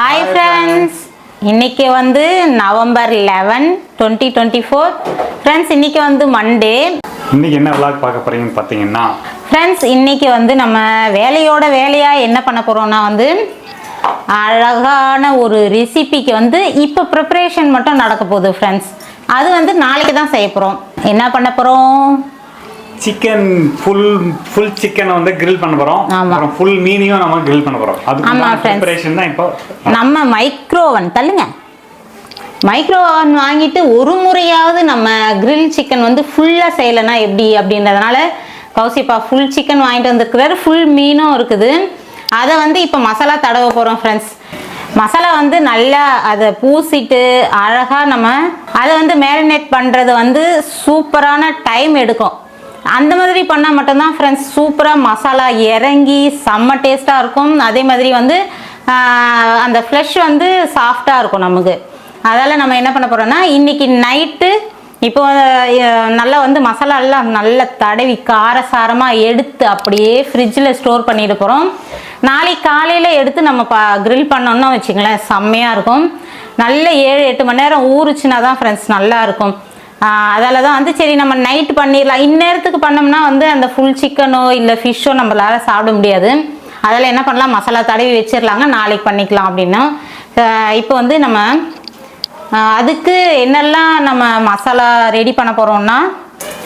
Hi friends இன்னைக்கு வந்து November eleven twenty twenty four friends இன்னைக்கு வந்து மண்டே இன்னைக்கு என்ன விளாக் பார்க்க போறீங்கன்னு பார்த்தீங்கன்னா ஃப்ரெண்ட்ஸ் இன்னைக்கு வந்து நம்ம வேலையோட வேலையாக என்ன பண்ண போகிறோம்னா வந்து அழகான ஒரு ரெசிபிக்கு வந்து இப்போ ப்ரிப்பரேஷன் மட்டும் நடக்க போகுது ஃப்ரெண்ட்ஸ் அது வந்து நாளைக்கு தான் செய்ய போகிறோம் என்ன பண்ண போகிறோம் சிக்கன் ஃபுல் ஃபுல் சிக்கனை வந்து கிரில் பண்ண போறோம். அப்புறம் ஃபுல் மீனையும் நம்ம கிரில் பண்ண போறோம். அதுக்கு. ப்ரிப்பரேஷன் தான் இப்போ நம்ம மைக்ரோவன் தள்ளுங்க. மைக்ரோவன் வாங்கிட்டு ஒரு முறையாவது நம்ம கிரில் சிக்கன் வந்து ஃபுல்லாக செய்யலைன்னா எப்படி அப்படின்றதுனால கௌசிப்பா ஃபுல் சிக்கன் வாங்கிட்டு வந்திருக்கிறாரு. ஃபுல் மீனும் இருக்குது. அதை வந்து இப்போ மசாலா தடவ போகிறோம் ஃப்ரெண்ட்ஸ் மசாலா வந்து நல்லா அதை பூசிட்டு அழகாக நம்ம அதை வந்து மேரினேட் பண்ணுறது வந்து சூப்பரான டைம் எடுக்கும். அந்த மாதிரி பண்ணால் மட்டும்தான் ஃப்ரெண்ட்ஸ் சூப்பராக மசாலா இறங்கி செம்ம டேஸ்ட்டாக இருக்கும். அதே மாதிரி வந்து அந்த ஃப்ளஷ் வந்து சாஃப்டாக இருக்கும் நமக்கு. அதால் நம்ம என்ன பண்ண போகிறோம்னா இன்னைக்கு நைட்டு இப்போ நல்லா வந்து மசாலா எல்லாம் நல்லா தடவி காரசாரமாக எடுத்து அப்படியே ஃப்ரிட்ஜில் ஸ்டோர் பண்ணிட்டு போகிறோம் நாளைக்கு காலையில் எடுத்து நம்ம ப க்ரில் பண்ணோம்னா வச்சுங்களேன் செம்மையாக இருக்கும். நல்ல ஏழு எட்டு மணி நேரம் ஊறுச்சுன்னா தான் ஃப்ரெண்ட்ஸ் நல்லாயிருக்கும் அதால தான் வந்து சரி நம்ம நைட் பண்ணிடலாம் இந்நேரத்துக்கு பண்ணோம்னா வந்து அந்த ஃபுல் சிக்கனோ இல்லை ஃபிஷ்ஷோ நம்மளால சாப்பிட முடியாது. அதில் என்ன பண்ணலாம்? மசாலா தடவி வச்சிடலாங்க நாளைக்கு பண்ணிக்கலாம் அப்படின்னா. இப்போ வந்து நம்ம அதுக்கு என்னெல்லாம் நம்ம மசாலா ரெடி பண்ண போகிறோம்னா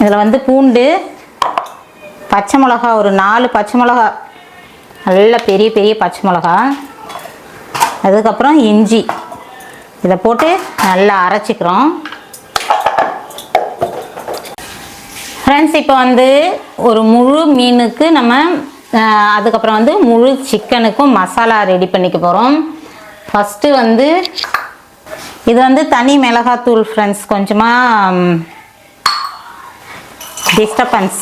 இதில் வந்து பூண்டு பச்சை மிளகா ஒரு நாலு பச்சை மிளகா. நல்ல பெரிய பெரிய பச்சை மிளகா. அதுக்கப்புறம் இஞ்சி. இதை போட்டு நல்லா அரைச்சிக்கிறோம். ஃப்ரெண்ட்ஸ் இப்போ வந்து ஒரு முழு மீனுக்கு நம்ம அதுக்கப்புறம் வந்து முழு சிக்கனுக்கும் மசாலா ரெடி பண்ணிக்க போகிறோம் ஃபஸ்ட்டு வந்து இது வந்து தனி மிளகாத்தூள் ஃப்ரெண்ட்ஸ் கொஞ்சமாக டிஸ்டர்பன்ஸ்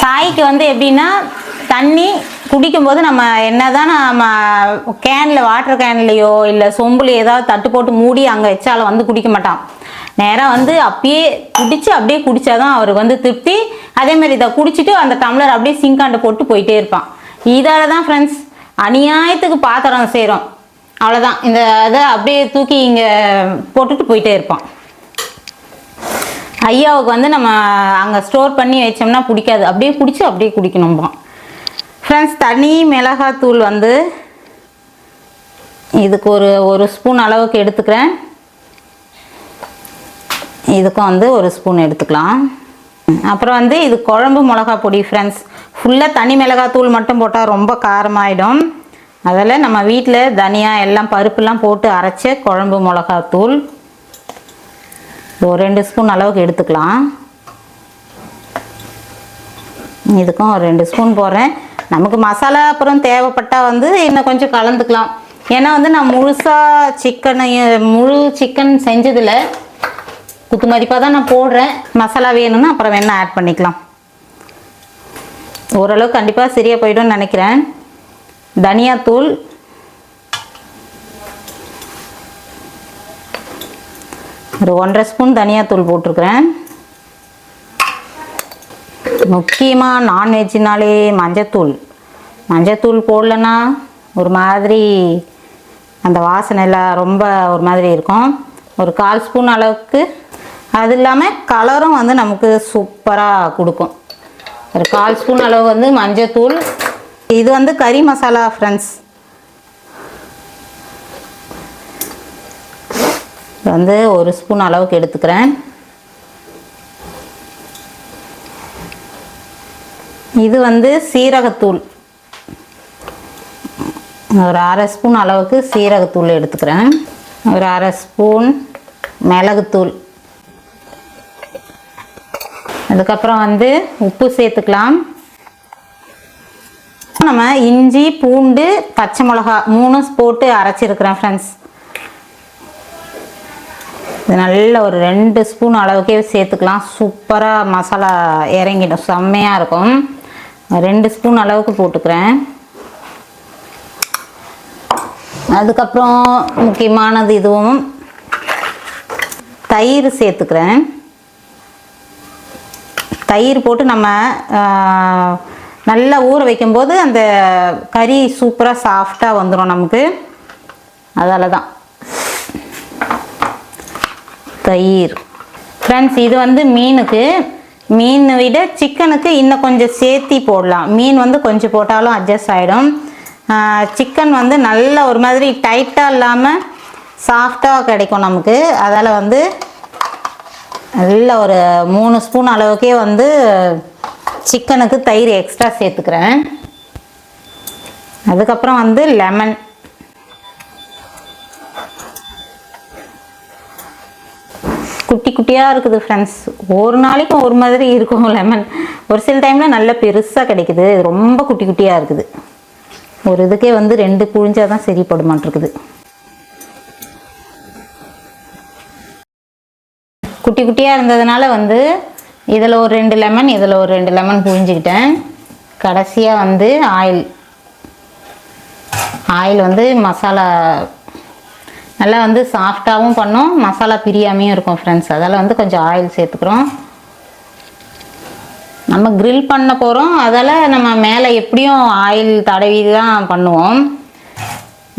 சாய்க்கு வந்து எப்படின்னா தண்ணி குடிக்கும்போது நம்ம என்ன தான் நம்ம கேனில் வாட்டர் கேன்லேயோ இல்லை சொம்புல ஏதாவது தட்டு போட்டு மூடி அங்கே வச்சாலும் வந்து குடிக்க மாட்டான். நேராக வந்து அப்பயே குடிச்சு அப்படியே குடிச்சாதான் அவருக்கு வந்து திருப்தி. அதே மாதிரி இதை குடிச்சிட்டு அந்த டம்ளர் அப்படியே சிங்காண்டு போட்டு போயிட்டே இருப்பான். இதால தான் ஃப்ரெண்ட்ஸ் அநியாயத்துக்கு பாத்திரம் செய்கிறோம் அவ்வளோதான் இந்த இதை அப்படியே தூக்கி இங்கே போட்டுட்டு போயிட்டே இருப்பான். ஐயாவுக்கு வந்து நம்ம அங்கே ஸ்டோர் பண்ணி வச்சோம்னா பிடிக்காது. அப்படியே பிடிச்சி அப்படியே குடிக்கணும்பா ஃப்ரெண்ட்ஸ் தனி மிளகாத்தூள் வந்து இதுக்கு ஒரு ஒரு ஸ்பூன் அளவுக்கு எடுத்துக்கிறேன். இதுக்கும் வந்து ஒரு ஸ்பூன் எடுத்துக்கலாம். அப்புறம் வந்து இது குழம்பு மிளகா பொடி ஃப்ரெண்ட்ஸ் ஃபுல்லாக தனி மிளகாத்தூள் மட்டும் போட்டால் ரொம்ப காரமாயிடும். அதில் நம்ம வீட்டில் தனியா எல்லாம் பருப்புலாம் போட்டு அரைச்ச குழம்பு மிளகாத்தூள். ஒரு ரெண்டு ஸ்பூன் அளவுக்கு எடுத்துக்கலாம். இதுக்கும் ஒரு ரெண்டு ஸ்பூன் போடுறேன். நமக்கு மசாலா அப்புறம் தேவைப்பட்டால் வந்து இன்னும் கொஞ்சம் கலந்துக்கலாம். ஏன்னா வந்து நான் முழுசாக சிக்கனை முழு சிக்கன் செஞ்சதில் குத்து மதிப்பாக தான் நான் போடுறேன். மசாலா வேணும்னா அப்புறம் வேணால் ஆட் பண்ணிக்கலாம். ஓரளவுக்கு கண்டிப்பாக சரியாக போயிடும்னு நினைக்கிறேன். தனியாத்தூள். ஒரு ஒன்றரை ஸ்பூன் தனியாத்தூள் போட்டிருக்கிறேன். முக்கியமாக நான்வெஜ்ஜினாலே மஞ்சத்தூள். மஞ்சத்தூள் போடலன்னா ஒரு மாதிரி அந்த வாசனை எல்லாம் ரொம்ப ஒரு மாதிரி இருக்கும். ஒரு கால் ஸ்பூன் அளவுக்கு அது இல்லாமல் கலரும் வந்து நமக்கு சூப்பராக கொடுக்கும். ஒரு கால் ஸ்பூன் அளவு வந்து மஞ்சத்தூள் இது வந்து கறி மசாலா ஃப்ரெண்ட்ஸ் வந்து ஒரு ஸ்பூன் அளவுக்கு எடுத்துக்கிறேன். இது வந்து சீரகத்தூள். ஒரு அரை ஸ்பூன் அளவுக்கு சீரகத்தூள் எடுத்துக்கிறேன். ஒரு அரை ஸ்பூன் மிளகுத்தூள். அதுக்கப்புறம் வந்து உப்பு சேர்த்துக்கலாம். நம்ம இஞ்சி பூண்டு பச்சை மிளகா மூணும் போட்டு அரைச்சிருக்கிறேன் ஃப்ரெண்ட்ஸ் இது நல்ல ஒரு ரெண்டு ஸ்பூன் அளவுக்கே சேர்த்துக்கலாம். சூப்பராக மசாலா இறங்கிடும். செம்மையாக இருக்கும். ரெண்டு ஸ்பூன் அளவுக்கு போட்டுக்கிறேன். அதுக்கப்புறம் முக்கியமானது இதுவும் தயிர் சேர்த்துக்கிறேன். தயிர் போட்டு நம்ம நல்லா ஊற வைக்கும்போது அந்த கறி சூப்பராக சாஃப்டாக வந்துடும் நமக்கு. அதால் தான். தயிர். ஃப்ரெண்ட்ஸ் இது வந்து மீனுக்கு. மீன் விட சிக்கனுக்கு இன்னும் கொஞ்சம் சேர்த்தி போடலாம். மீன் வந்து கொஞ்சம் போட்டாலும் அட்ஜஸ்ட் ஆகிடும் சிக்கன் வந்து நல்ல ஒரு மாதிரி டைட்டாக இல்லாமல் சாஃப்டாக கிடைக்கும் நமக்கு. அதால் வந்து நல்ல ஒரு மூணு ஸ்பூன் அளவுக்கே வந்து சிக்கனுக்கு தயிர் எக்ஸ்ட்ரா சேர்த்துக்கிறேன். அதுக்கப்புறம் வந்து லெமன் குட்டி குட்டியாக இருக்குது ஃப்ரெண்ட்ஸ் ஒரு நாளைக்கும் ஒரு மாதிரி இருக்கும் லெமன் ஒரு சில டைமில் நல்ல பெருசாக கிடைக்குது. ரொம்ப குட்டி குட்டியாக இருக்குது. ஒரு இதுக்கே வந்து ரெண்டு புழிஞ்சால் தான் சரிப்பட குட்டி குட்டியாக இருந்ததுனால வந்து இதில் ஒரு ரெண்டு லெமன் இதில் ஒரு ரெண்டு லெமன் புழிஞ்சிக்கிட்டேன். கடைசியாக வந்து ஆயில். ஆயில் வந்து மசாலா நல்லா வந்து சாஃப்டாகவும் பண்ணும். மசாலா பிரியாமையும் இருக்கும் ஃப்ரெண்ட்ஸ் அதால் வந்து கொஞ்சம் ஆயில் சேர்த்துக்கிறோம். நம்ம க்ரில் பண்ண போகிறோம் அதால் நம்ம மேலே எப்படியும் ஆயில் தடவி தான் பண்ணுவோம்.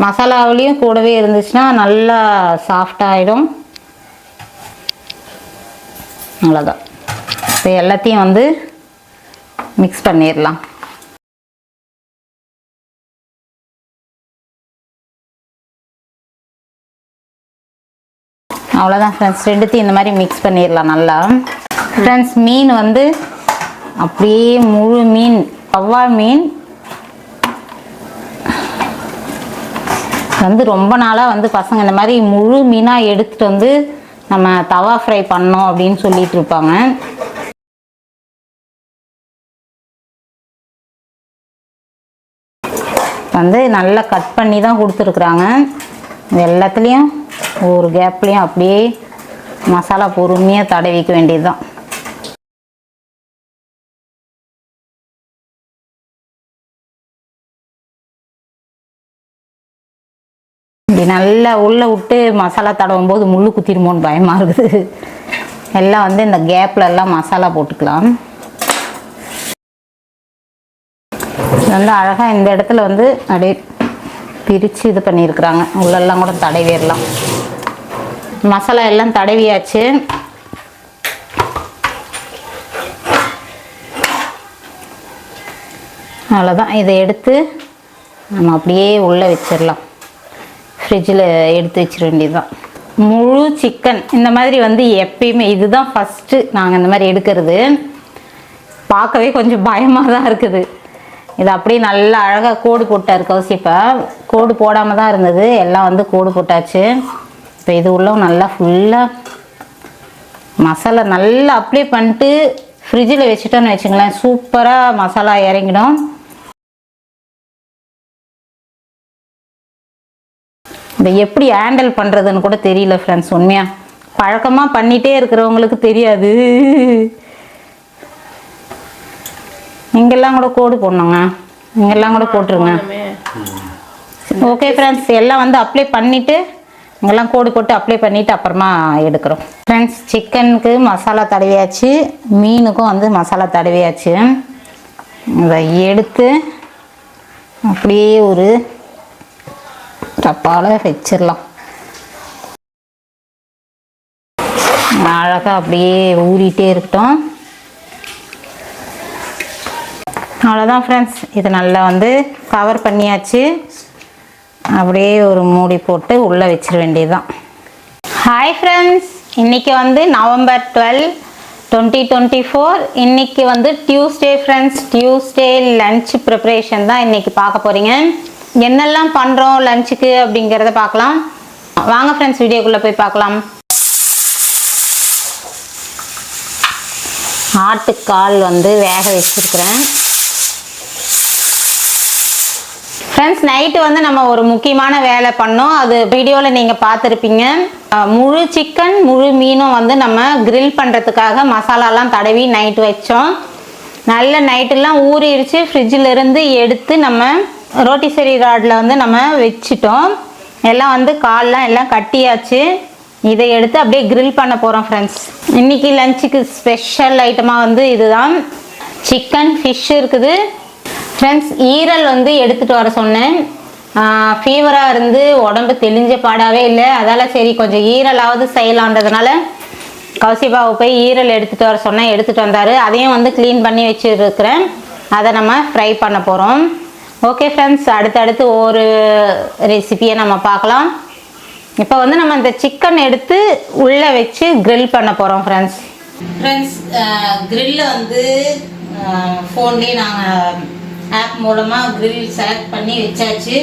மசாலாவிலையும் கூடவே இருந்துச்சுன்னா நல்லா சாஃப்டாகிடும் அவ்வளோதான் இப்போ எல்லாத்தையும் வந்து மிக்ஸ் பண்ணிடலாம் அவ்வளோதான் ஃப்ரெண்ட்ஸ் ரெண்டுத்தையும் இந்த மாதிரி மிக்ஸ் பண்ணிடலாம் நல்லா. ஃப்ரெண்ட்ஸ் மீன் வந்து அப்படியே முழு மீன் கவ்வா மீன். வந்து ரொம்ப நாளாக வந்து பசங்க இந்த மாதிரி முழு மீனாக எடுத்துகிட்டு வந்து நம்ம தவா ஃப்ரை பண்ணோம் அப்படின்னு சொல்லிட்டு இருப்பாங்க. வந்து நல்லா கட் பண்ணி தான் கொடுத்துருக்குறாங்க. எல்லாத்துலேயும் ஒரு கேப்லேயும் அப்படியே மசாலா பொறுமையாக தடவிக்க வேண்டியது தான் இப்படி நல்லா உள்ளே விட்டு மசாலா தடவும் போது முள்ளு குத்திடுமோன்னு பயமாக இருக்குது. எல்லாம் வந்து இந்த கேப்பில் எல்லாம் மசாலா போட்டுக்கலாம். நல்லா வந்து அழகாக இந்த இடத்துல வந்து அப்படியே பிரித்து இது பண்ணியிருக்கிறாங்க. உள்ளெல்லாம் கூட தடவிடலாம். மசாலா எல்லாம் தடவியாச்சு. அவ்வளோதான் இதை எடுத்து நம்ம அப்படியே உள்ளே வச்சிடலாம். ஃப்ரிட்ஜில் எடுத்து வச்சிட வேண்டியதுதான். முழு சிக்கன் இந்த மாதிரி வந்து எப்பயுமே இதுதான் ஃபஸ்ட்டு நாங்கள் இந்த மாதிரி எடுக்கிறது. பார்க்கவே கொஞ்சம் பயமாக தான் இருக்குது. இது அப்படியே நல்லா அழகாக கோடு போட்டார் இப்போ கோடு போடாமல் தான் இருந்தது. எல்லாம் வந்து கோடு போட்டாச்சு. இப்போ இது உள்ளவும் நல்லா ஃபுல்லாக மசாலா நல்லா அப்ளை பண்ணிட்டு ஃப்ரிட்ஜில் வச்சுட்டோன்னு வச்சுங்களேன் சூப்பராக மசாலா இறங்கிடும். இதை எப்படி ஹேண்டில் பண்ணுறதுன்னு கூட தெரியல ஃப்ரெண்ட்ஸ் உண்மையாக பழக்கமாக பண்ணிகிட்டே இருக்கிறவங்களுக்கு தெரியாது. இங்கெல்லாம் கூட கோடு போடணுங்க. இங்கெல்லாம் கூட போட்டுருங்க. ஓகே ஃப்ரெண்ட்ஸ் எல்லாம் வந்து அப்ளை பண்ணிவிட்டு இங்கெல்லாம் கோடு போட்டு அப்ளை பண்ணிவிட்டு அப்புறமா எடுக்கிறோம். ஃப்ரெண்ட்ஸ் சிக்கனுக்கு மசாலா தடவியாச்சு மீனுக்கும் வந்து மசாலா தடவியாச்சு. இதை எடுத்து அப்படியே ஒரு டப்பாவில் வச்சிடலாம் அழகாக அப்படியே ஊறிட்டே இருக்கட்டும். அவ்வளோதான் ஃப்ரெண்ட்ஸ் இது நல்லா வந்து கவர் பண்ணியாச்சு. அப்படியே ஒரு மூடி போட்டு உள்ளே வச்சிட வேண்டியதுதான். ஹாய் ஃப்ரெண்ட்ஸ் இன்றைக்கி வந்து November twelve twenty twenty four இன்றைக்கி வந்து Tuesday friends Tuesday lunch preparation தான் இன்றைக்கி பார்க்க போகிறீங்க என்னெல்லாம் பண்ணுறோம் லஞ்சுக்கு அப்படிங்கிறத பார்க்கலாம். வாங்க ஃப்ரெண்ட்ஸ் வீடியோக்குள்ளே போய் பார்க்கலாம். ஆட்டுக்கால் வந்து வேக வச்சிருக்கிறேன். ஃப்ரெண்ட்ஸ் நைட்டு வந்து நம்ம ஒரு முக்கியமான வேலை பண்ணோம். அது வீடியோவில் நீங்கள் பார்த்துருப்பீங்க. முழு சிக்கன் முழு மீனும் வந்து நம்ம கிரில் பண்ணுறதுக்காக மசாலாலாம் தடவி நைட்டு வச்சோம். நல்ல நைட்டெல்லாம் ஊறிடுச்சு. ஃப்ரிட்ஜில் இருந்து எடுத்து நம்ம ரோட்டிசரி ராடில் வந்து நம்ம வச்சிட்டோம். எல்லாம் வந்து கால்லாம் எல்லாம் கட்டியாச்சு. இதை எடுத்து அப்படியே கிரில் பண்ண போகிறோம் ஃப்ரெண்ட்ஸ் இன்னைக்கு லஞ்சுக்கு ஸ்பெஷல் ஐட்டமாக வந்து இதுதான். சிக்கன் ஃபிஷ் இருக்குது. ஃப்ரெண்ட்ஸ் ஈரல் வந்து எடுத்துகிட்டு வர சொன்னேன். ஃபீவராக இருந்து உடம்பு தெளிஞ்ச பாடாவே இல்லை. அதால் சரி கொஞ்சம் ஈரலாவது செய்யலான்றதுனால கௌசிபாவை போய் ஈரல் எடுத்துகிட்டு வர சொன்னேன். எடுத்துகிட்டு வந்தார். அதையும் வந்து க்ளீன் பண்ணி வச்சுருக்கிறேன். அதை நம்ம ஃப்ரை பண்ண போகிறோம் ஓகே ஃப்ரெண்ட்ஸ் அடுத்தடுத்து ஒரு ரெசிபியை நம்ம பார்க்கலாம். இப்போ வந்து நம்ம இந்த சிக்கன் எடுத்து உள்ளே வச்சு க்ரில் பண்ண போகிறோம் ஃப்ரெண்ட்ஸ் ஃப்ரெண்ட்ஸ் க்ரில்ல வந்து ஃபோன்லேயே நாங்கள் ஆப் மூலமாக க்ரில் செலக்ட் பண்ணி வச்சாச்சு.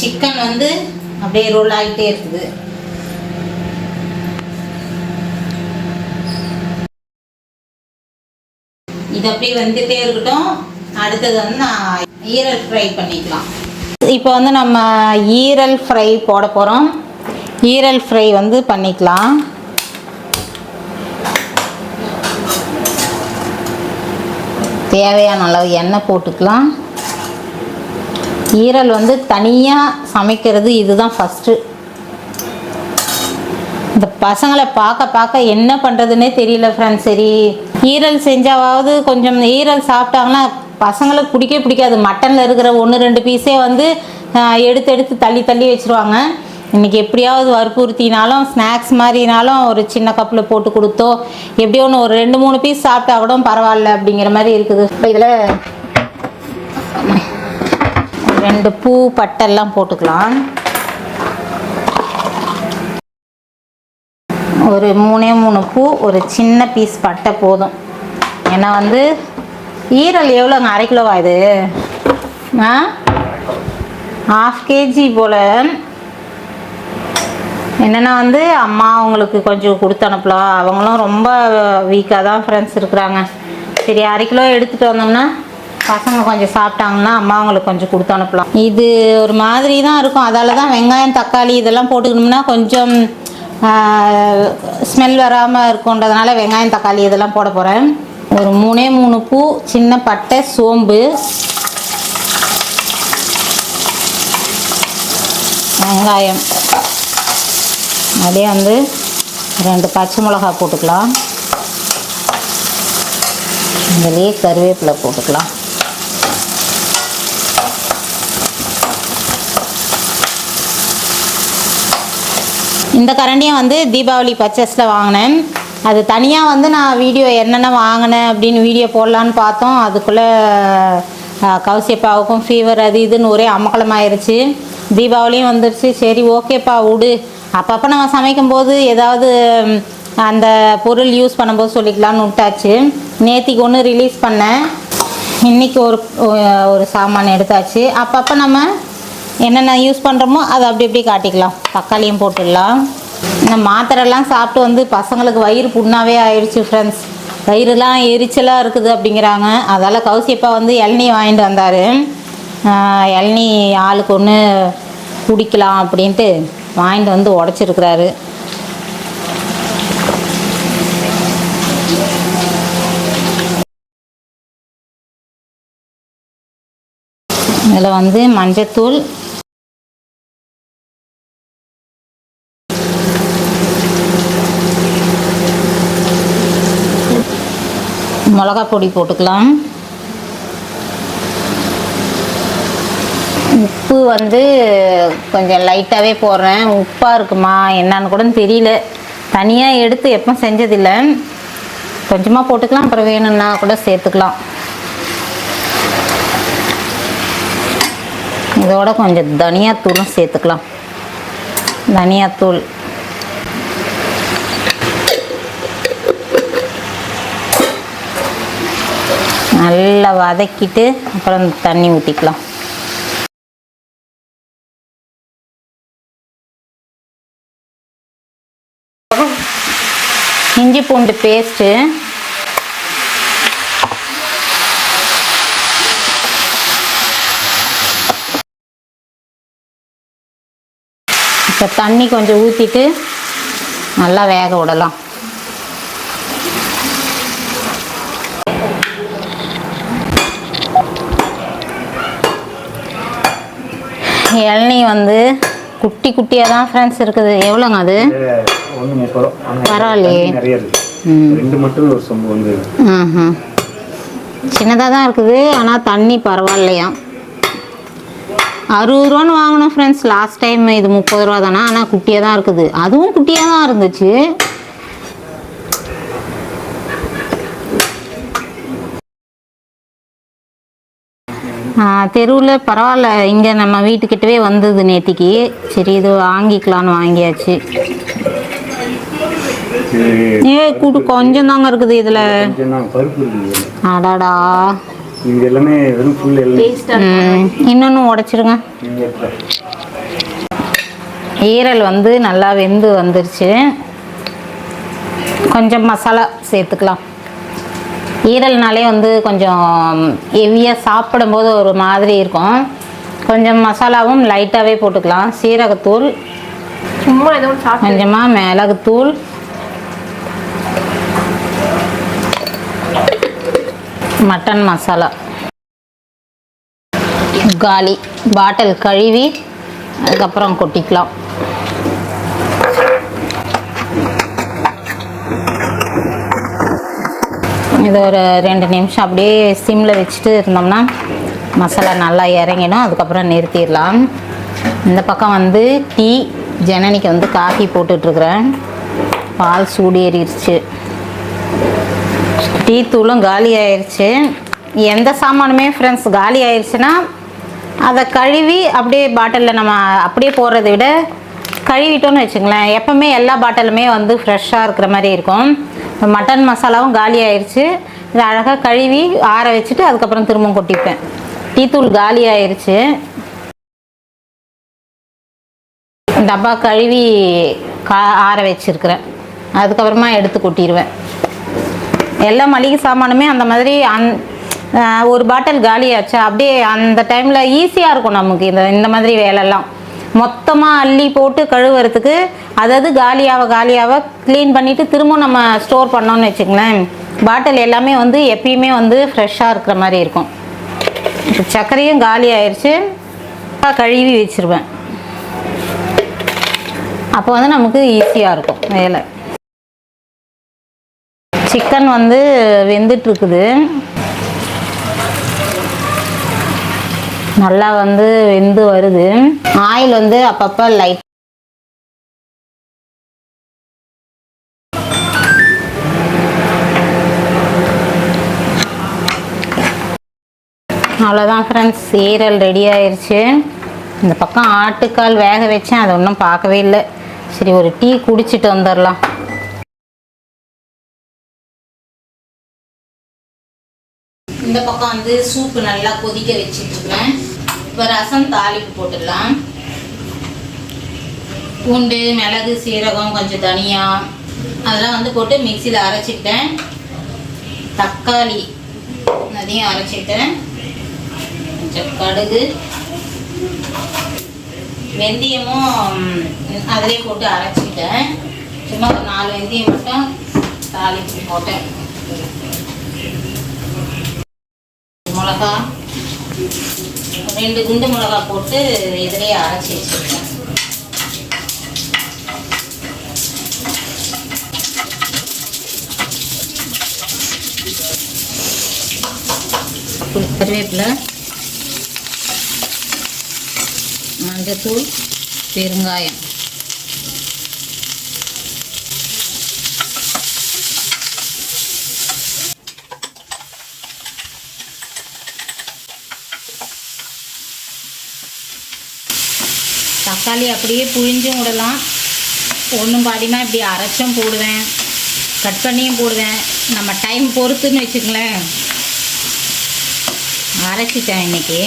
சிக்கன் வந்து அப்படியே ரோல் ஆகிட்டே இருக்குது. இது அப்படியே வந்துட்டே இருக்கட்டும். அடுத்தது வந்து நான் ஈரல் ஃப்ரை பண்ணிக்கலாம். இப்போ வந்து நம்ம ஈரல் ஃப்ரை போட போகிறோம் ஈரல் ஃப்ரை வந்து பண்ணிக்கலாம். தேவையான அளவு எண்ணெய் போட்டுக்கலாம். ஈரல் வந்து தனியாக சமைக்கிறது இதுதான் ஃபஸ்ட்டு இந்த பசங்களை பார்க்க பார்க்க என்ன பண்ணுறதுன்னே தெரியல ஃப்ரெண்ட்ஸ் சரி ஈரல் செஞ்சாவது கொஞ்சம் ஈரல் சாப்பிட்டாங்கன்னா பசங்களுக்கு பிடிக்கவே பிடிக்காது. மட்டனில் இருக்கிற ஒன்று ரெண்டு பீஸே வந்து எடுத்து எடுத்து தள்ளி தள்ளி வச்சுருவாங்க. இன்றைக்கி எப்படியாவது வற்புறுத்தினாலும் ஸ்நாக்ஸ் மாதிரினாலும் ஒரு சின்ன கப்பில் போட்டு கொடுத்தோ எப்படியோ ஒன்று ஒரு ரெண்டு மூணு பீஸ் சாப்பிட்டா கூட பரவாயில்ல அப்படிங்கிற மாதிரி இருக்குது. இப்போ இதில் ரெண்டு பூ பட்டெல்லாம் போட்டுக்கலாம். ஒரு மூணே மூணு பூ ஒரு சின்ன பீஸ் பட்டை போதும். ஏன்னா வந்து ஈரல் எவ்வளோங்க அரை கிலோவா இது? ஆ? ஹாஃப் கேஜி போல். என்னென்னா வந்து அம்மா அவங்களுக்கு கொஞ்சம் கொடுத்து அனுப்பலாம். அவங்களும் ரொம்ப வீக்காக தான் ஃப்ரெண்ட்ஸ் இருக்கிறாங்க. சரி அரை கிலோ எடுத்துகிட்டு வந்தோம்னா பசங்க கொஞ்சம் சாப்பிட்டாங்கன்னா அம்மா அவங்களுக்கு கொஞ்சம் கொடுத்து அனுப்பலாம். இது ஒரு மாதிரி தான் இருக்கும். அதால் தான் வெங்காயம் தக்காளி இதெல்லாம் போட்டுக்கணும்னா கொஞ்சம் ஸ்மெல் வராமல் இருக்குன்றதுனால வெங்காயம் தக்காளி இதெல்லாம் போட போகிறேன் ஒரு மூணே மூணு பூ சின்ன பட்டை சோம்பு. வெங்காயம். அப்படியே வந்து ரெண்டு பச்சை மிளகா போட்டுக்கலாம். இதுலேயே கருவேப்பிலை போட்டுக்கலாம். இந்த கரண்டியும் வந்து தீபாவளி பர்ச்சேஸில் வாங்கினேன். அது தனியாக வந்து நான் வீடியோ என்னென்ன வாங்கினேன் அப்படின்னு வீடியோ போடலான்னு பார்த்தோம். அதுக்குள்ளே கௌசியப்பாவுக்கும் ஃபீவர் அது இதுன்னு ஒரே அமக்கலமாயிருச்சு. தீபாவளியும் வந்துருச்சு. சரி ஓகேப்பா விடு அப்பப்போ நம்ம சமைக்கும்போது ஏதாவது அந்த பொருள் யூஸ் பண்ணும்போது சொல்லிக்கலாம்னு விட்டாச்சு. நேத்திக்கு ஒன்று ரிலீஸ் பண்ணேன். இன்றைக்கி ஒரு ஒரு சாமான் எடுத்தாச்சு. அப்பப்போ நம்ம என்னென்ன யூஸ் பண்ணுறோமோ அதை அப்படி அப்படி காட்டிக்கலாம். தக்காளியும் போட்டுடலாம். இந்த மாத்திரைலாம் சாப்பிட்டு வந்து பசங்களுக்கு வயிறு புண்ணாவே ஆயிடுச்சு ஃப்ரெண்ட்ஸ் வயிறுலாம் எரிச்சலாக இருக்குது அப்படிங்கிறாங்க. அதால் கௌசியப்பா வந்து இளநீ வாங்கிட்டு வந்தார். இளநீ ஆளுக்கு ஒன்று குடிக்கலாம் அப்படின்ட்டு வாங்கிட்டு வந்து உடச்சிருக்கிறாரு. இதில் வந்து மஞ்சத்தூள் மிளகா பொடி போட்டுக்கலாம். உப்பு வந்து கொஞ்சம் லைட்டாகவே போடுறேன். உப்பாக இருக்குமா என்னன்னு கூட தெரியல. தனியாக எடுத்து எப்போ செஞ்சதில்லை. கொஞ்சமாக போட்டுக்கலாம் அப்புறம் வேணும்னா கூட சேர்த்துக்கலாம். இதோட கொஞ்சம் தனியாத்தூளும் சேர்த்துக்கலாம். தனியாத்தூள். நல்லா வதக்கிட்டு அப்புறம் தண்ணி ஊற்றிக்கலாம் இஞ்சி பூண்டு பேஸ்ட்டு. இப்போ தண்ணி கொஞ்சம் ஊற்றிட்டு நல்லா வேக விடலாம். இளநீ வந்து குட்டி குட்டியாக தான் ஃப்ரெண்ட்ஸ் இருக்குது. எவ்வளோங்க அது? பரவாயில்லையே. சின்னதாக தான் இருக்குது ஆனால் தண்ணி பரவாயில்லையா? அறுபது ரூபான்னு வாங்கினோம் ஃப்ரெண்ட்ஸ் லாஸ்ட் டைம் இது முப்பது ரூபா தானே? ஆனால் குட்டியாக தான் இருக்குது. அதுவும் குட்டியாக தான் இருந்துச்சு. தெருவில் பரவாயில்ல. இங்கே நம்ம வீட்டுக்கிட்டவே வந்தது நேத்திக்கு. சரி இது வாங்கிக்கலான்னு வாங்கியாச்சு. ஏ கூட்டு கொஞ்சம் தாங்க இருக்குது இதில். அடாடா. இன்னொன்னு உடைச்சிருங்க. ஈரல் வந்து நல்லா வெந்து வந்துருச்சு. கொஞ்சம் மசாலா சேர்த்துக்கலாம். ஈரல்னாலே வந்து கொஞ்சம் ஹெவியாக சாப்பிடும்போது ஒரு மாதிரி இருக்கும். கொஞ்சம் மசாலாவும் லைட்டாகவே போட்டுக்கலாம். சீரகத்தூள் சும்மா சாப்பிட்டு கொஞ்சமாக மிளகுத்தூள். மட்டன் மசாலா. காலி. பாட்டில் கழுவி அதுக்கப்புறம் கொட்டிக்கலாம். இது ஒரு ரெண்டு நிமிஷம் அப்படியே சிம்மில் வச்சுட்டு இருந்தோம்னா மசாலா நல்லா இறங்கிடும். அதுக்கப்புறம் நிறுத்திடலாம். இந்த பக்கம் வந்து டீ ஜனனிக்கு வந்து காஃபி போட்டுட்ருக்குறேன். பால் சூடேறிடுச்சு. டீ தூளும் காலி ஆயிடுச்சு எந்த சாமானுமே ஃப்ரெண்ட்ஸ் காலி ஆயிடுச்சுன்னா அதை கழுவி அப்படியே பாட்டிலில் நம்ம அப்படியே போடுறத விட கழுவிட்டோம்னு வச்சுங்களேன் எப்போவுமே எல்லா பாட்டிலுமே வந்து ஃப்ரெஷ்ஷாக இருக்கிற மாதிரி இருக்கும். மட்டன் மசாலாவும் காலி ஆயிடுச்சு இதை அழகாக கழுவி ஆற வச்சுட்டு அதுக்கப்புறம் திரும்பவும் கொட்டிப்பேன். டீத்தூள் காலி ஆயிடுச்சு டப்பா கழுவி கா ஆற வச்சிருக்கிறேன். அதுக்கப்புறமா எடுத்து கொட்டிடுவேன் எல்லா மளிகை சாமானுமே அந்த மாதிரி அந் ஒரு பாட்டில் காலியாச்சு அப்படியே அந்த டைமில் ஈஸியாக இருக்கும் நமக்கு இந்த இந்த மாதிரி வேலைலாம். மொத்தமாக அள்ளி போட்டு கழுவுறதுக்கு அதாவது காலியாக காலியாக க்ளீன் பண்ணிவிட்டு திரும்ப நம்ம ஸ்டோர் பண்ணோம்னு வச்சுங்களேன் பாட்டில் எல்லாமே வந்து எப்பயுமே வந்து ஃப்ரெஷ்ஷாக இருக்கிற மாதிரி இருக்கும். சர்க்கரையும் காலி ஆயிடுச்சு கழுவி வச்சுருவேன். அப்போ வந்து நமக்கு ஈஸியாக இருக்கும் வேலை. சிக்கன் வந்து வெந்துட்டுருக்குது இருக்குது நல்லா வந்து வெந்து வருது. ஆயில் வந்து அப்பப்போ லைட் அவ்வளோதான் ஃப்ரெண்ட்ஸ் ஈரல் ரெடி ஆயிடுச்சு இந்த பக்கம் ஆட்டுக்கால் வேக வச்சேன். அதை ஒன்றும் பார்க்கவே இல்லை. சரி ஒரு டீ குடிச்சிட்டு வந்துடலாம். இந்த பக்கம் வந்து சூப்பு நல்லா கொதிக்க வச்சுட்ருக்கேன் இப்போ ரசம் தாளிப்பு போட்டுடலாம். பூண்டு மிளகு சீரகம் கொஞ்சம் தனியா. அதெல்லாம் வந்து போட்டு மிக்சியில் அரைச்சிக்கிட்டேன். தக்காளி அதையும் அரைச்சிக்கிட்டேன். கொஞ்சம் கடுகு. வெந்தயமும் அதிலே போட்டு அரைச்சிக்கிட்டேன். சும்மா ஒரு நாலு வெந்தயம் மட்டும் தாளிப்பு போட்டேன். மிளகா ரெண்டு குண்டு மிளகா போட்டு இதிலேயே அரைச்சி வச்சுருக்கேன். கருவேப்பிலை மஞ்சத்தூள் பெருங்காயம். தக்காளி அப்படியே புழிஞ்சும் விடலாம். ஒன்றும் பாதிமா இப்படி அரைச்சும் போடுவேன். கட் பண்ணியும் போடுவேன். நம்ம டைம் பொறுத்துன்னு வச்சுக்கங்களேன். அரைச்சிட்டேன் இன்னைக்கு.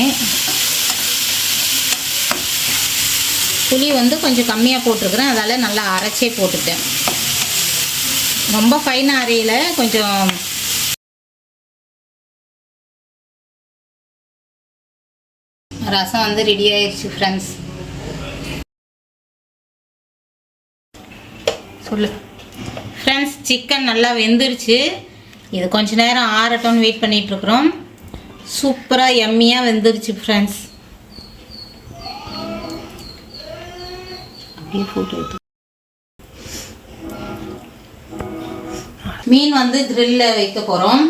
புளி வந்து கொஞ்சம் கம்மியாக போட்டிருக்கிறேன். அதால் நல்லா அரைச்சே போட்டுட்டேன். ரொம்ப ஃபைனாக அரையில. கொஞ்சம் ரசம் வந்து ரெடி ஆயிடுச்சு ஃப்ரெண்ட்ஸ் சொல்லு. ஃப்ரெண்ட்ஸ் சிக்கன் நல்லா வெந்துருச்சு. இது கொஞ்ச நேரம் ஆறட்டும்னு வெயிட் பண்ணிகிட்ருக்குறோம் சூப்பராக எம்மியாக வெந்துருச்சு ஃப்ரெண்ட்ஸ் அப்படியே போட்டு எடுத்து. மீன் வந்து கிரில்ல வைக்க போகிறோம்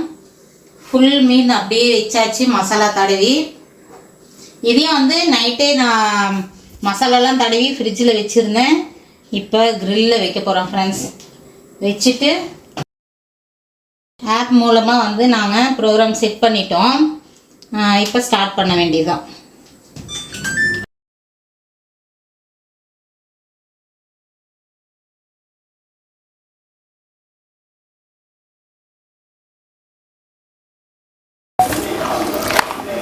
ஃபுல் மீன் அப்படியே வச்சாச்சு மசாலா தடவி. இதையும் வந்து நைட்டே நான் மசாலாலாம் தடவி ஃப்ரிட்ஜில் வச்சுருந்தேன். இப்போ க்ரில்லில் வைக்க போகிறோம் ஃப்ரெண்ட்ஸ் வச்சுட்டு ஆப் மூலமாக வந்து நாங்கள் ப்ரோக்ராம் செட் பண்ணிட்டோம். இப்போ ஸ்டார்ட் பண்ண வேண்டியதுதான்.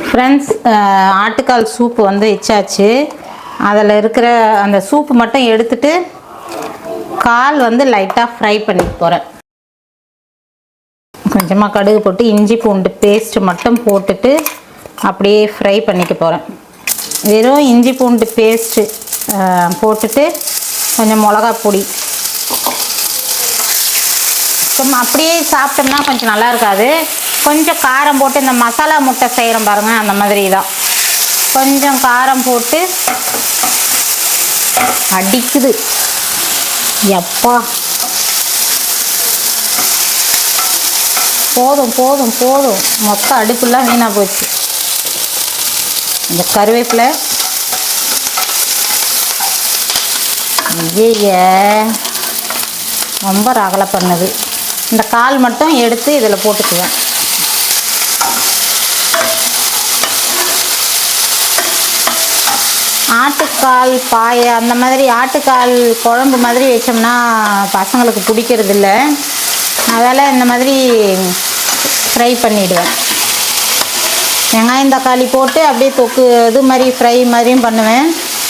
ஃப்ரெண்ட்ஸ் ஆட்டுக்கால் சூப் வந்து வச்சாச்சு. அதில் இருக்கிற அந்த சூப்பு மட்டும் எடுத்துட்டு கால் வந்து லைட்டாக ஃப்ரை பண்ணிட்டு போகிறேன் கொஞ்சமாக கடுகு போட்டு இஞ்சி பூண்டு பேஸ்ட் மட்டும் போட்டுட்டு அப்படியே ஃப்ரை பண்ணிக்க போகிறேன் வெறும் இஞ்சி பூண்டு பேஸ்ட்டு போட்டுட்டு கொஞ்சம் மிளகா பொடி. அப்படியே சாப்பிட்டோம்னா கொஞ்சம் நல்லா இருக்காது. கொஞ்சம் காரம் போட்டு இந்த மசாலா முட்டை செய்கிறோம் பாருங்கள் அந்த மாதிரி தான். கொஞ்சம் காரம் போட்டு அடிக்குது. எப்பா? போதும் போதும் போதும். மொத்த அடுப்புலாம் வீணாக போச்சு. இந்த கருவேப்பிலை. ரொம்ப ரகலை பண்ணுது. இந்த கால் மட்டும் எடுத்து இதில் போட்டுக்குவேன். ஆட்டுக்கால் பாய அந்த மாதிரி ஆட்டுக்கால் குழம்பு மாதிரி வச்சோம்னா பசங்களுக்கு பிடிக்கிறது இல்லை அதால் இந்த மாதிரி ஃப்ரை பண்ணிவிடுவேன் வெங்காயம் தக்காளி போட்டு அப்படியே தொக்கு இது மாதிரி ஃப்ரை மாதிரியும் பண்ணுவேன்.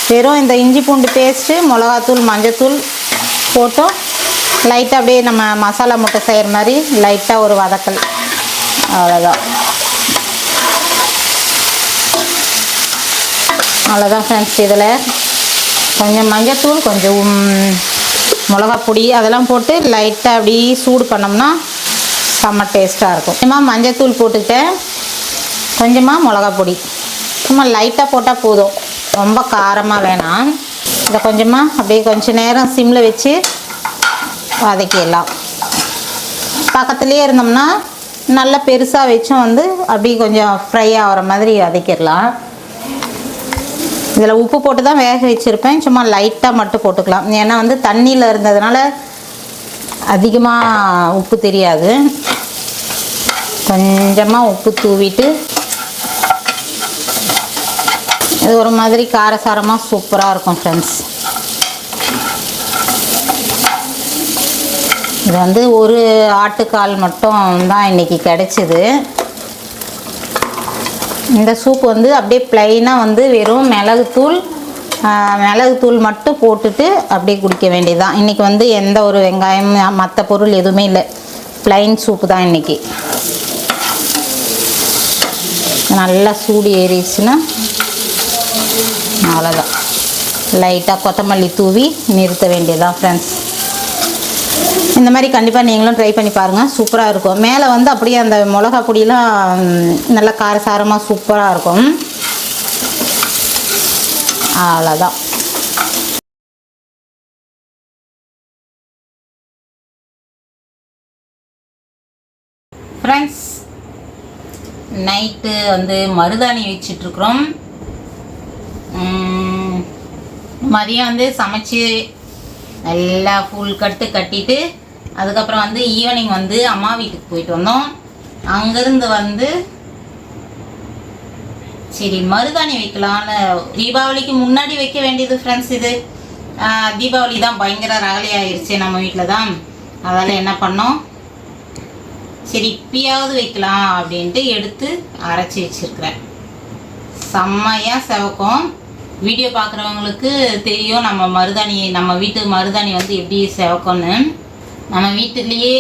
வெறும் இந்த இஞ்சி பூண்டு பேஸ்ட்டு மிளகாத்தூள் மஞ்சத்தூள் போட்டும். லைட்டாக அப்படியே நம்ம மசாலா முட்டை செய்கிற மாதிரி லைட்டாக ஒரு வதக்கல். அவ்வளோதான் அவ்வளோதான் ஃப்ரெண்ட்ஸ் இதில். கொஞ்சம் மஞ்சத்தூள் கொஞ்சம் மிளகா பொடி அதெல்லாம் போட்டு லைட்டாக அப்படி சூடு பண்ணோம்னா செம்ம டேஸ்ட்டாக இருக்கும். கொஞ்சமாக மஞ்சத்தூள் போட்டுக்கிட்டேன். கொஞ்சமாக மிளகா பொடி சும்மா லைட்டாக போட்டால் போதும். ரொம்ப காரமாக வேணாம். இதை கொஞ்சமாக அப்படியே கொஞ்சம் நேரம் சிம்மில் வச்சு வதக்கிடலாம். பக்கத்துலேயே இருந்தோம்னா நல்லா பெருசாக வச்சும் வந்து அப்படியே கொஞ்சம் ஃப்ரை ஆகிற மாதிரி வதக்கிடலாம். இதில் உப்பு போட்டு தான் வேக வச்சுருப்பேன். சும்மா லைட்டாக மட்டும் போட்டுக்கலாம். ஏன்னா வந்து தண்ணியில் இருந்ததுனால அதிகமாக உப்பு தெரியாது. கொஞ்சமாக உப்பு தூவிட்டு இது ஒரு மாதிரி காரசாரமாக சூப்பராக இருக்கும் ஃப்ரெண்ட்ஸ் இது வந்து ஒரு ஆட்டுக்கால் மட்டும் தான் இன்றைக்கி கிடச்சிது. இந்த சூப் வந்து அப்படியே ப்ளைனாக வந்து வெறும் மிளகுத்தூள் மிளகுத்தூள் மட்டும் போட்டுட்டு அப்படியே குடிக்க வேண்டியதுதான். இன்றைக்கி வந்து எந்த ஒரு வெங்காயம் மற்ற பொருள் எதுவுமே இல்லை. ப்ளைன் சூப்பு தான் இன்றைக்கி நல்லா சூடு ஏறிடுச்சுன்னா அவ்வளோதான் லைட்டாக கொத்தமல்லி தூவி நிறுத்த வேண்டியதுதான் ஃப்ரெண்ட்ஸ் இந்த மாதிரி கண்டிப்பாக நீங்களும் ட்ரை பண்ணி பாருங்கள் சூப்பராக இருக்கும். மேலே வந்து அப்படியே அந்த மிளகா பொடியெலாம் நல்லா காரசாரமாக சூப்பராக இருக்கும். அவ்வளோதான் ஃப்ரெண்ட்ஸ் நைட்டு வந்து மருதாணி வச்சிட்ருக்குறோம் மதியம் வந்து சமைச்சு நல்லா ஃபுல் கட்டு கட்டிட்டு அதுக்கப்புறம் வந்து ஈவினிங் வந்து அம்மா வீட்டுக்கு போயிட்டு வந்தோம். அங்கேருந்து வந்து சரி மருதாணி வைக்கலான்னு தீபாவளிக்கு முன்னாடி வைக்க வேண்டியது ஃப்ரெண்ட்ஸ் இது. தீபாவளி தான் பயங்கர ரகலி ஆயிடுச்சு நம்ம வீட்டில் தான் அதால் என்ன பண்ணோம்? சரி இப்பயாவது வைக்கலாம் அப்படின்ட்டு எடுத்து அரைச்சி வச்சிருக்கிறேன். செம்மையாக செவக்கும். வீடியோ பார்க்குறவங்களுக்கு தெரியும் நம்ம மருதாணி நம்ம வீட்டு மருதாணி வந்து எப்படி செவக்கும்னு. நம்ம வீட்டிலேயே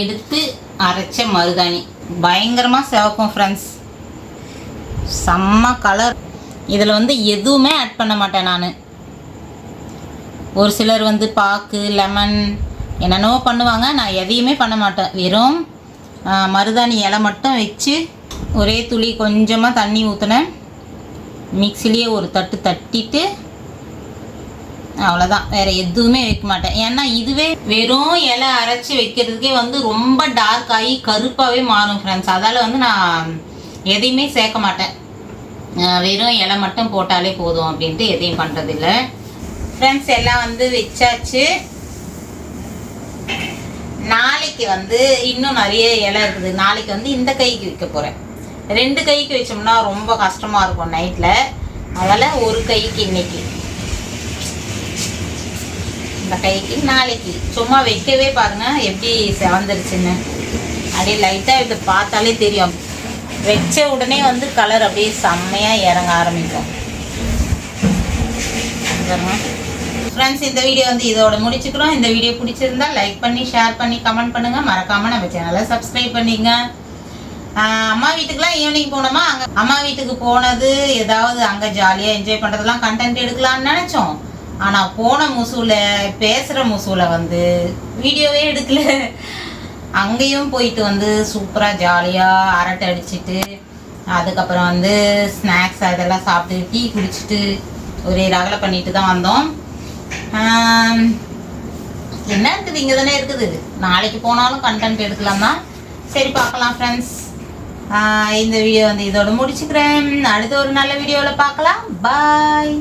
எடுத்து அரைச்ச மருதாணி. பயங்கரமாக செவக்கும் ஃப்ரெண்ட்ஸ் செம்ம கலர் இதில் வந்து எதுவுமே ஆட் பண்ண மாட்டேன் நான். ஒரு சிலர் வந்து பாக்கு லெமன் என்னென்னவோ பண்ணுவாங்க. நான் எதையுமே பண்ண மாட்டேன். வெறும் மருதாணி இலை மட்டும் வச்சு ஒரே துளி கொஞ்சமாக தண்ணி ஊற்றினேன் மிக்சிலேயே ஒரு தட்டு தட்டிட்டு அவ்வளோதான் வேறு எதுவுமே வைக்க மாட்டேன். ஏன்னா இதுவே வெறும் இலை அரைச்சி வைக்கிறதுக்கே வந்து ரொம்ப டார்க் ஆகி கருப்பாகவே மாறும் ஃப்ரெண்ட்ஸ் அதால் வந்து நான் எதையுமே சேர்க்க மாட்டேன். வெறும் இலை மட்டும் போட்டாலே போதும் அப்படின்ட்டு எதையும் பண்ணுறதில்ல ஃப்ரெண்ட்ஸ் எல்லாம் வந்து வச்சாச்சு. நாளைக்கு வந்து இன்னும் நிறைய இலை இருக்குது. நாளைக்கு வந்து இந்த கைக்கு விற்க போகிறேன் ரெண்டு கைக்கு வச்சோம்னா ரொம்ப கஷ்டமாக இருக்கும் நைட்டில் அதனால் ஒரு கைக்கு இன்னைக்கு. இந்த கைக்கு நாளைக்கு. சும்மா வைக்கவே பாருங்கள் எப்படி செவந்துருச்சுன்னு. அப்படியே லைட்டாக இது பார்த்தாலே தெரியும். வச்ச உடனே வந்து கலர் அப்படியே செம்மையாக இறங்க ஆரம்பிக்கும். ஃப்ரெண்ட்ஸ் இந்த வீடியோ வந்து இதோட முடிச்சுக்கிறோம். இந்த வீடியோ பிடிச்சிருந்தா லைக் பண்ணி ஷேர் பண்ணி கமெண்ட் பண்ணுங்கள் மறக்காமல் நம்ம சேனலை சப்ஸ்கிரைப் பண்ணிங்க அம்மா வீட்டுக்குலாம் ஈவினிங் போனோமா? அங்கே அம்மா வீட்டுக்கு போனது ஏதாவது அங்கே ஜாலியாக என்ஜாய் பண்ணுறதெல்லாம் கண்டென்ட் எடுக்கலாம்னு நினச்சோம். ஆனால் போன முசூல பேசுகிற முசூல வந்து வீடியோவே எடுக்கல. அங்கேயும் போயிட்டு வந்து சூப்பராக ஜாலியாக அரட்டை அடிச்சிட்டு அதுக்கப்புறம் வந்து ஸ்நாக்ஸ் அதெல்லாம் சாப்பிட்டு டீ குடிச்சிட்டு ஒரே ரகலை பண்ணிட்டு தான் வந்தோம். என்ன இருக்குது இங்கே தானே இருக்குது. நாளைக்கு போனாலும் கண்டென்ட் எடுக்கலாம் தான். சரி பார்க்கலாம் ஃப்ரெண்ட்ஸ் இந்த வீடியோ வந்து இதோட முடிச்சுக்கிறேன். அடுத்த ஒரு நல்ல வீடியோவில் பார்க்கலாம். பாய்